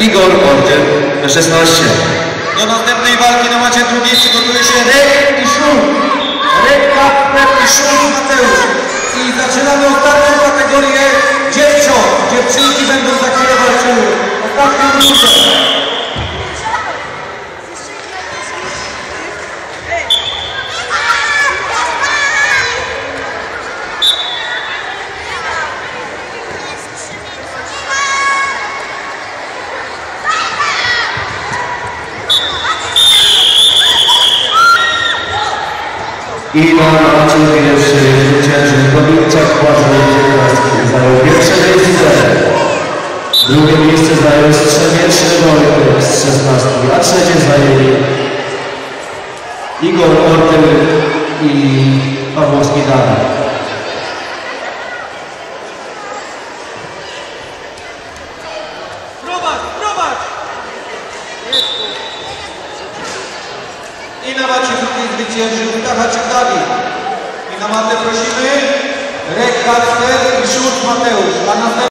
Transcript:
Igor Order 16 Do następnej walki na macie drugiej przygotuje się Rek i Szul. Rek Kacper i Szul Mateusz. I zaczynamy ostatnią kategorię dziewcząt. Dziewczynki będą za chwilę walczyły. Ostatnią minutę. I na macie pierwszy zwycięży Dominik Błażej zajął pierwsze miejsce. Drugie miejsce zajął Strzemieczny Wojtek z 16, a trzecie zajęli Igor Ortyl i Pawłowski Dawid. Prowadź, prowadź! I na macie drugiej zwyciężył Kachaczyk Dawid. I na matę prosimy Rek Kacper i Szulc Mateusz. A następnie